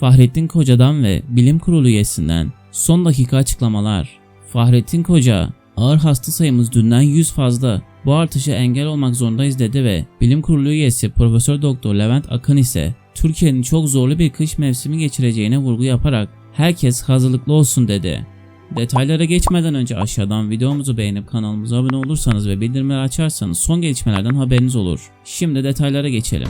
Fahrettin Koca'dan ve Bilim Kurulu üyesinden son dakika açıklamalar. Fahrettin Koca, ağır hasta sayımız dünden 100 fazla. Bu artışa engel olmak zorundayız dedi ve Bilim Kurulu üyesi Profesör Doktor Levent Akın ise Türkiye'nin çok zorlu bir kış mevsimi geçireceğine vurgu yaparak herkes hazırlıklı olsun dedi. Detaylara geçmeden önce aşağıdan videomuzu beğenip kanalımıza abone olursanız ve bildirimleri açarsanız son gelişmelerden haberiniz olur. Şimdi detaylara geçelim.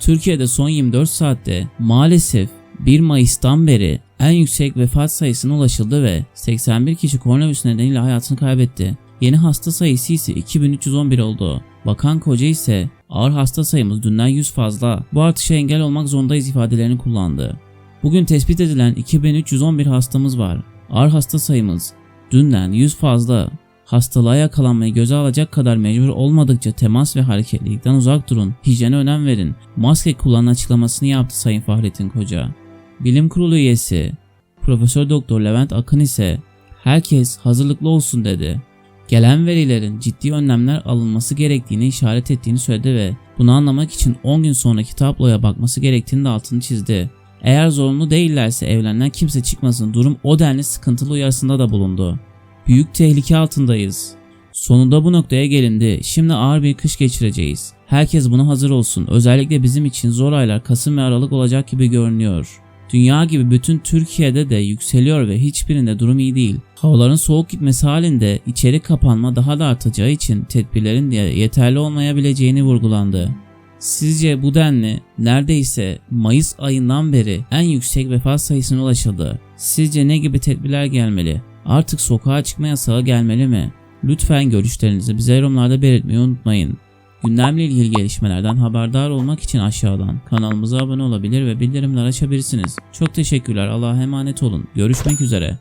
Türkiye'de son 24 saatte maalesef 1 Mayıs'tan beri en yüksek vefat sayısına ulaşıldı ve 81 kişi koronavirüs nedeniyle hayatını kaybetti. Yeni hasta sayısı ise 2311 oldu. Bakan Koca ise ağır hasta sayımız dünden 100 fazla. Bu artışa engel olmak zorundayız ifadelerini kullandı. Bugün tespit edilen 2311 hastamız var. Ağır hasta sayımız dünden 100 fazla. Hastalığa yakalanmayı göze alacak kadar mecbur olmadıkça temas ve hareketlilikten uzak durun. Hijyene önem verin. Maske kullanın açıklamasını yaptı Sayın Fahrettin Koca. Bilim Kurulu üyesi Profesör Doktor Levent Akın ise herkes hazırlıklı olsun dedi. Gelen verilerin ciddi önlemler alınması gerektiğini işaret ettiğini söyledi ve bunu anlamak için 10 gün sonraki tabloya bakması gerektiğini de altını çizdi. Eğer zorunlu değillerse evlerinden kimse çıkmasın durum o denli sıkıntılı uyarısında da bulundu. Büyük tehlike altındayız. Sonunda bu noktaya gelindi. Şimdi ağır bir kış geçireceğiz. Herkes buna hazır olsun. Özellikle bizim için zor aylar Kasım ve Aralık olacak gibi görünüyor. Dünya gibi bütün Türkiye'de de yükseliyor ve hiçbirinde durum iyi değil. Havaların soğuk gitmesi halinde içeri kapanma daha da artacağı için tedbirlerin yeterli olmayabileceğini vurgulandı. Sizce bu denli neredeyse Mayıs ayından beri en yüksek vefat sayısına ulaşıldı. Sizce ne gibi tedbirler gelmeli? Artık sokağa çıkma yasağı gelmeli mi? Lütfen görüşlerinizi bize yorumlarda belirtmeyi unutmayın. Gündemle ilgili gelişmelerden haberdar olmak için aşağıdan kanalımıza abone olabilir ve bildirimler açabilirsiniz. Çok teşekkürler. Allah'a emanet olun. Görüşmek üzere.